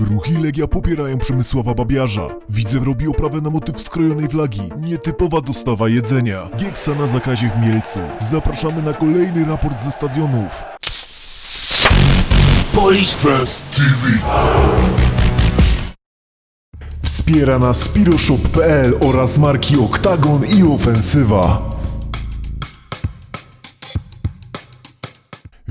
Ruchy Legia popierają Przemysława Babiarza. Widzew robi oprawę na motyw skrojonej flagi. Nietypowa dostawa jedzenia. Gieksa na zakazie w Mielcu. Zapraszamy na kolejny raport ze stadionów. Polish Fest TV Wspiera nas Spiroshop.pl oraz marki Oktagon i Ofensywa.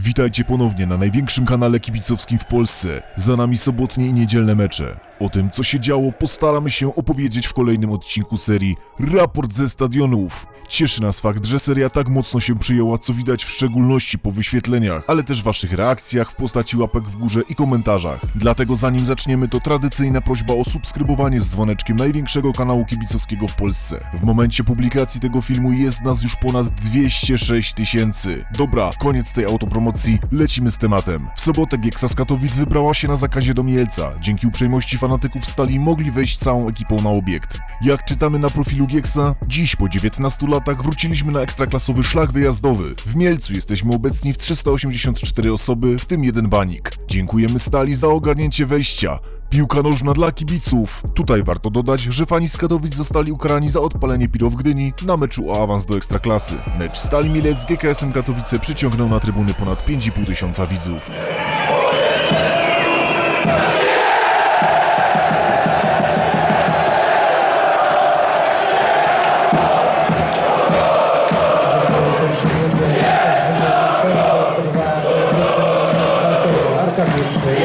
Witajcie ponownie na największym kanale kibicowskim w Polsce. Za nami sobotnie i niedzielne mecze. O tym, co się działo, postaramy się opowiedzieć w kolejnym odcinku serii Raport ze stadionów. Cieszy nas fakt, że seria tak mocno się przyjęła, co widać w szczególności po wyświetleniach, ale też waszych reakcjach w postaci łapek w górze i komentarzach. Dlatego zanim zaczniemy, to tradycyjna prośba o subskrybowanie z dzwoneczkiem największego kanału kibicowskiego w Polsce. W momencie publikacji tego filmu jest nas już ponad 206 tysięcy. Dobra, koniec tej autopromocji, lecimy z tematem. W sobotę Gieksa z Katowic wybrała się na zakazie do Mielca. Dzięki uprzejmości fanatyków Stali mogli wejść całą ekipą na obiekt. Jak czytamy na profilu Gieksa, dziś po 19 latach wróciliśmy na ekstraklasowy szlak wyjazdowy. W Mielcu jesteśmy obecni w 384 osoby, w tym jeden banik. Dziękujemy Stali za ogarnięcie wejścia. Piłka nożna dla kibiców. Tutaj warto dodać, że fani z Katowic zostali ukarani za odpalenie piro w Gdyni na meczu o awans do Ekstraklasy. Mecz Stali Mielec z GKS-em Katowice przyciągnął na trybuny ponad 5,5 tysiąca widzów.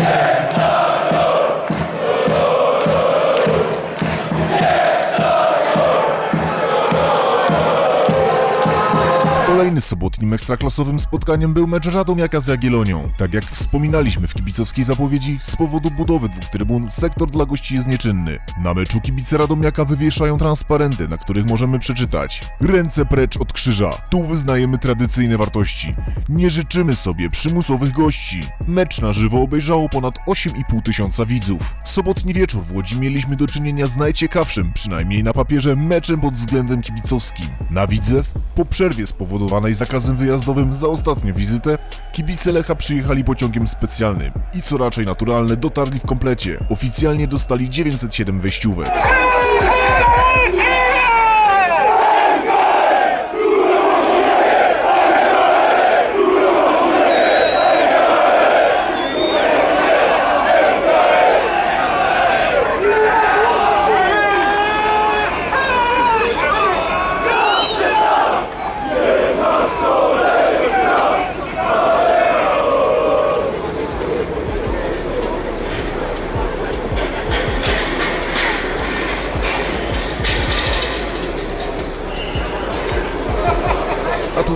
Universal. Jeden. Kolejny sobotnim ekstraklasowym spotkaniem był mecz Radomiaka z Jagiellonią. Tak jak wspominaliśmy w kibicowskiej zapowiedzi, z powodu budowy dwóch trybun sektor dla gości jest nieczynny. Na meczu kibice Radomiaka wywieszają transparenty, na których możemy przeczytać Ręce precz od krzyża. Tu wyznajemy tradycyjne wartości. Nie życzymy sobie przymusowych gości. Mecz na żywo obejrzało ponad 8,5 tysiąca widzów. W sobotni wieczór w Łodzi mieliśmy do czynienia z najciekawszym, przynajmniej na papierze, meczem pod względem kibicowskim. Na Widzew, po przerwie spowodowanej zakazem wyjazdowym za ostatnią wizytę, kibice Lecha przyjechali pociągiem specjalnym i co raczej naturalne dotarli w komplecie. Oficjalnie dostali 907 wejściówek.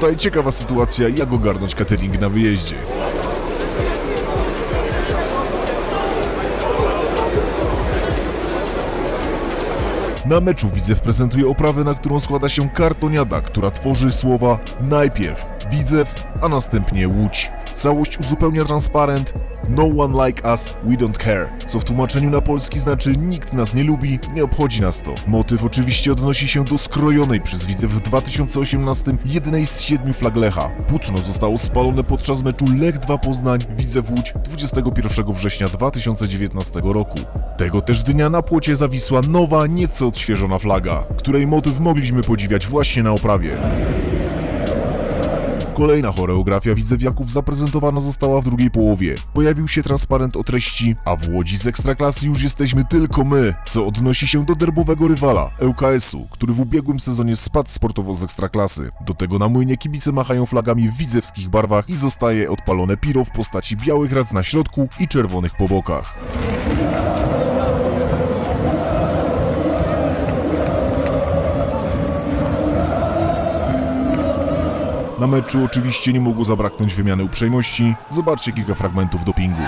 Tutaj ciekawa sytuacja, jak ogarnąć catering na wyjeździe. Na meczu Widzew prezentuje oprawę, na którą składa się kartoniada, która tworzy słowa najpierw Widzew, a następnie Łódź. Całość uzupełnia transparent No one like us, we don't care, co w tłumaczeniu na polski znaczy nikt nas nie lubi, nie obchodzi nas to. Motyw oczywiście odnosi się do skrojonej przez Widzew w 2018 jednej z siedmiu flag Lecha. Płótno zostało spalone podczas meczu Lech 2 Poznań Widzew Łódź 21 września 2019 roku. Tego też dnia na płocie zawisła nowa, nieco odświeżona flaga, której motyw mogliśmy podziwiać właśnie na oprawie. Kolejna choreografia widzewiaków zaprezentowana została w drugiej połowie. Pojawił się transparent o treści, a w Łodzi z Ekstraklasy już jesteśmy tylko my, co odnosi się do derbowego rywala, ŁKS-u, który w ubiegłym sezonie spadł sportowo z Ekstraklasy. Do tego na młynie kibice machają flagami w widzewskich barwach i zostaje odpalone piro w postaci białych rac na środku i czerwonych po bokach. Na meczu oczywiście nie mogło zabraknąć wymiany uprzejmości. Zobaczcie kilka fragmentów dopingu.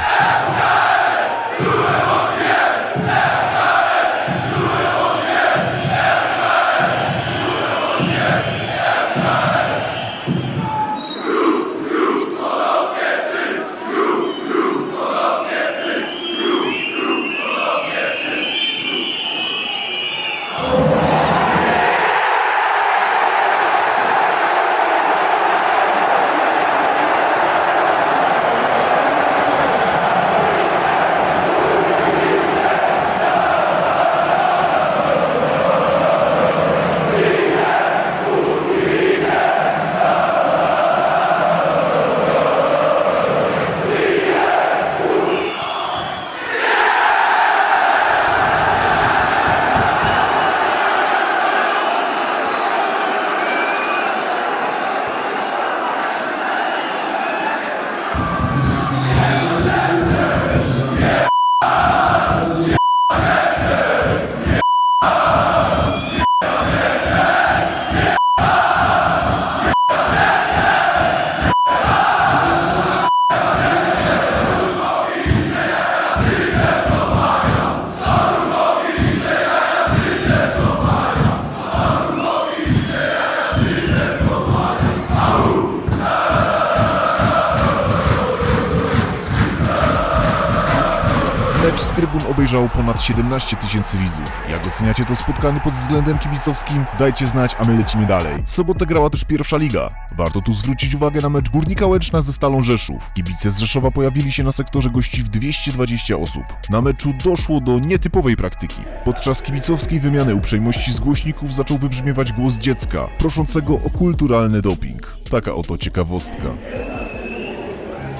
Obejrzało ponad 17 tysięcy widzów. Jak oceniacie to spotkanie pod względem kibicowskim? Dajcie znać, a my lecimy dalej. W sobotę grała też pierwsza liga. Warto tu zwrócić uwagę na mecz Górnika Łęczna ze Stalą Rzeszów. Kibice z Rzeszowa pojawili się na sektorze gości w 220 osób. Na meczu doszło do nietypowej praktyki. Podczas kibicowskiej wymiany uprzejmości z głośników zaczął wybrzmiewać głos dziecka, proszącego o kulturalny doping. Taka oto ciekawostka.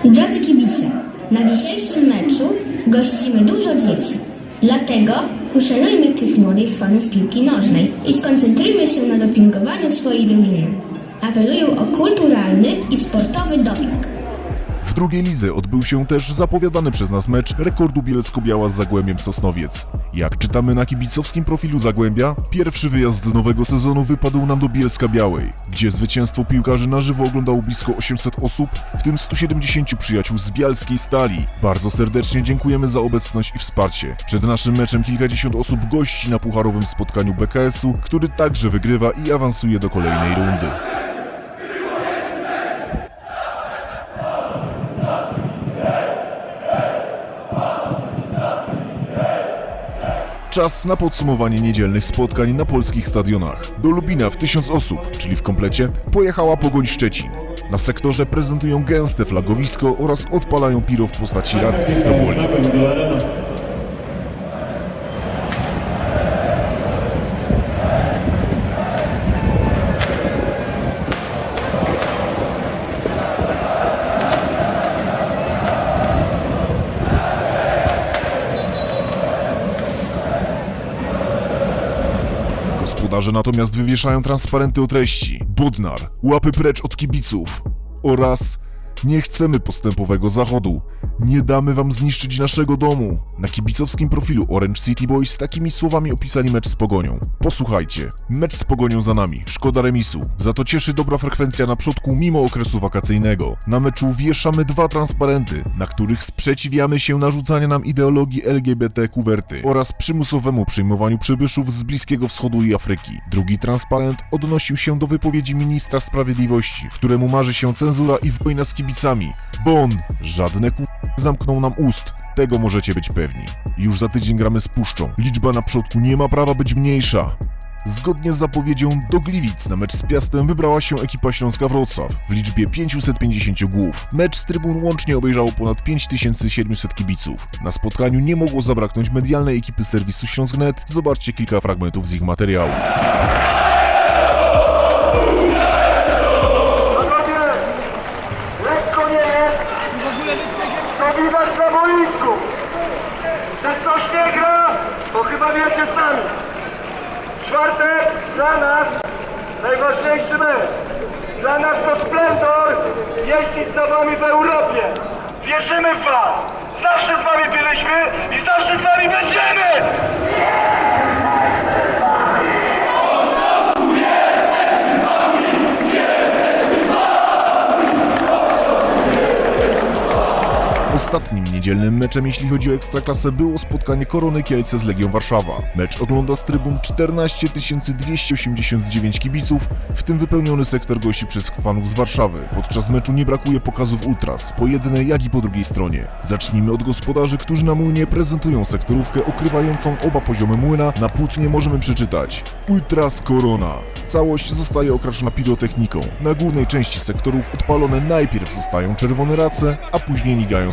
Drodzy kibice, na dzisiejszym meczu gościmy dużo dzieci. Dlatego uszanujmy tych młodych fanów piłki nożnej i skoncentrujmy się na dopingowaniu swojej drużyny. Apeluję o kulturalny i sportowy doping. W drugiej lidze odbył się też zapowiadany przez nas mecz rekordu Bielsko-Biała z Zagłębiem Sosnowiec. Jak czytamy na kibicowskim profilu Zagłębia, pierwszy wyjazd nowego sezonu wypadł nam do Bielska Białej, gdzie zwycięstwo piłkarzy na żywo oglądało blisko 800 osób, w tym 170 przyjaciół z Bialskiej Stali. Bardzo serdecznie dziękujemy za obecność i wsparcie. Przed naszym meczem kilkadziesiąt osób gości na pucharowym spotkaniu BKS-u, który także wygrywa i awansuje do kolejnej rundy. Czas na podsumowanie niedzielnych spotkań na polskich stadionach. Do Lubina w 1000 osób, czyli w komplecie, pojechała Pogoń Szczecin. Na sektorze prezentują gęste flagowisko oraz odpalają piro w postaci rac i stroboli. Gospodarze natomiast wywieszają transparenty o treści. Budnar, łapy precz od kibiców oraz nie chcemy postępowego zachodu. Nie damy wam zniszczyć naszego domu. Na kibicowskim profilu Orange City Boys takimi słowami opisali mecz z Pogonią. Posłuchajcie, mecz z Pogonią za nami, szkoda remisu. Za to cieszy dobra frekwencja na przodku mimo okresu wakacyjnego. Na meczu wieszamy dwa transparenty, na których sprzeciwiamy się narzucania nam ideologii LGBT kuwerty oraz przymusowemu przyjmowaniu przybyszów z Bliskiego Wschodu i Afryki. Drugi transparent odnosił się do wypowiedzi ministra sprawiedliwości, któremu marzy się cenzura i wojna z kibicami. Bo on żadne ku... zamknął nam ust. Tego możecie być pewni. Już za tydzień gramy z Puszczą. Liczba na przodku nie ma prawa być mniejsza. Zgodnie z zapowiedzią do Gliwic na mecz z Piastem wybrała się ekipa Śląska Wrocław w liczbie 550 głów. Mecz z trybun łącznie obejrzało ponad 5700 kibiców. Na spotkaniu nie mogło zabraknąć medialnej ekipy serwisu Śląsk.net. Zobaczcie kilka fragmentów z ich materiału. Panowie, lekko nie jest, to widać na boisku. Że ktoś nie gra, to chyba wiecie sami. Czwartek dla nas najważniejszy mecz. Dla nas to splendor jeździć za wami w Europie. Wierzymy w was. Zawsze z wami byliśmy i zawsze z wami będziemy. Ostatnim niedzielnym meczem, jeśli chodzi o Ekstraklasę, było spotkanie Korony Kielce z Legią Warszawa. Mecz ogląda z trybun 14 289 kibiców, w tym wypełniony sektor gości przez fanów z Warszawy. Podczas meczu nie brakuje pokazów ultras, po jednej jak i po drugiej stronie. Zacznijmy od gospodarzy, którzy na młynie prezentują sektorówkę okrywającą oba poziomy młyna. Na płótnie możemy przeczytać Ultras Korona. Całość zostaje okraszona pirotechniką. Na głównej części sektorów odpalone najpierw zostają czerwone race, a później migają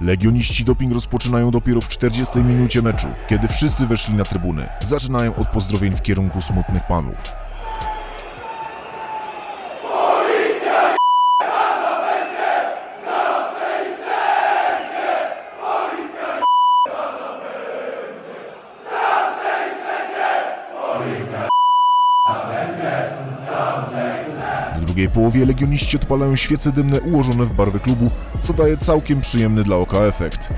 Legioniści doping rozpoczynają dopiero w 40 minucie meczu, kiedy wszyscy weszli na trybuny. Zaczynają od pozdrowień w kierunku smutnych panów. Drugiej połowie legioniści odpalają świece dymne ułożone w barwy klubu, co daje całkiem przyjemny dla oka efekt.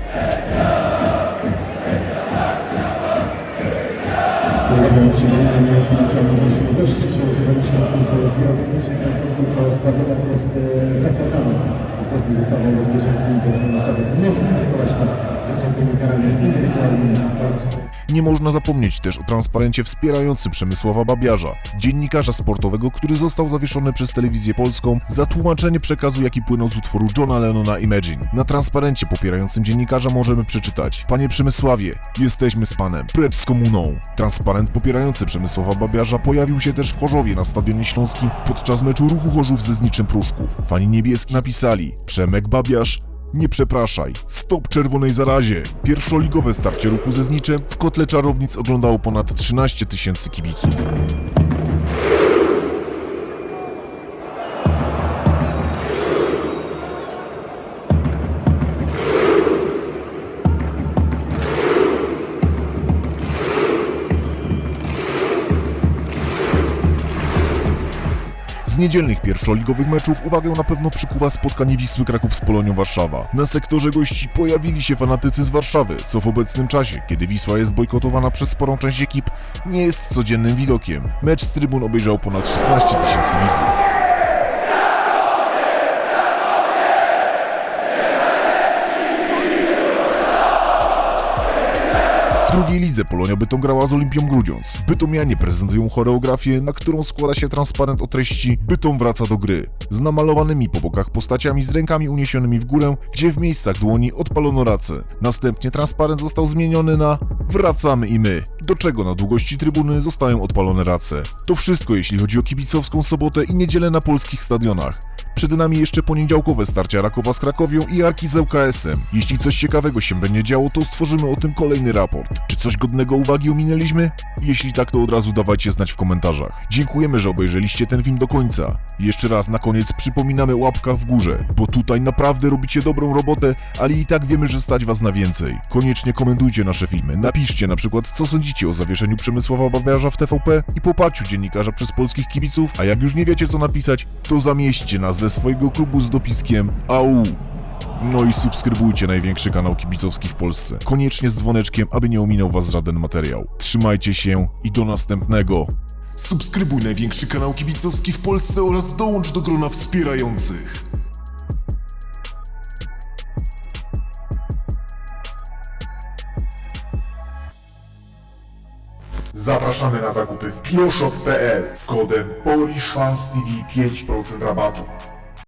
Zakazane. Zgodnie z ustawą może Nie można zapomnieć też o transparencie wspierającym Przemysława Babiarza, dziennikarza sportowego, który został zawieszony przez telewizję polską za tłumaczenie przekazu, jaki płynął z utworu Johna Lennona Imagine. Na transparencie popierającym dziennikarza możemy przeczytać Panie Przemysławie, jesteśmy z Panem, precz z komuną. Transparent popierający Przemysława Babiarza pojawił się też w Chorzowie na Stadionie Śląskim podczas meczu Ruchu Chorzów ze Zniczem Pruszków. Fani niebieski napisali Przemek Babiarz nie przepraszaj. Stop czerwonej zarazie. Pierwszoligowe starcie ruchu ze Zniczem w kotle czarownic oglądało ponad 13 tysięcy kibiców. Niedzielnych pierwszoligowych meczów uwagę na pewno przykuwa spotkanie Wisły Kraków z Polonią Warszawa. Na sektorze gości pojawili się fanatycy z Warszawy, co w obecnym czasie, kiedy Wisła jest bojkotowana przez sporą część ekip, nie jest codziennym widokiem. Mecz z trybun obejrzał ponad 16 tysięcy widzów. Drugiej lidze Polonia Bytom grała z Olimpią Grudziądz. Bytomianie prezentują choreografię, na którą składa się transparent o treści Bytom wraca do gry, z namalowanymi po bokach postaciami z rękami uniesionymi w górę, gdzie w miejscach dłoni odpalono racę. Następnie transparent został zmieniony na Wracamy i my, do czego na długości trybuny zostają odpalone race. To wszystko jeśli chodzi o kibicowską sobotę i niedzielę na polskich stadionach. Przed nami jeszcze poniedziałkowe starcia Rakowa z Krakowią i Arki z ŁKS-em. Jeśli coś ciekawego się będzie działo, to stworzymy o tym kolejny raport. Czy coś godnego uwagi ominęliśmy? Jeśli tak, to od razu dawajcie znać w komentarzach. Dziękujemy, że obejrzeliście ten film do końca. Jeszcze raz na koniec przypominamy łapka w górze, bo tutaj naprawdę robicie dobrą robotę, ale i tak wiemy, że stać was na więcej. Koniecznie komentujcie nasze filmy, napiszcie na przykład co sądzicie o zawieszeniu Przemysława Babiarza w TVP i poparciu dziennikarza przez polskich kibiców, a jak już nie wiecie co napisać, to zamieśćcie nazwę swojego klubu z dopiskiem AU. No i subskrybujcie największy kanał kibicowski w Polsce. Koniecznie z dzwoneczkiem, aby nie ominął was żaden materiał. Trzymajcie się i do następnego. Subskrybuj największy kanał kibicowski w Polsce oraz dołącz do grona wspierających. Zapraszamy na zakupy w bioshop.pl z kodem POLISZWANSTV 5% rabatu.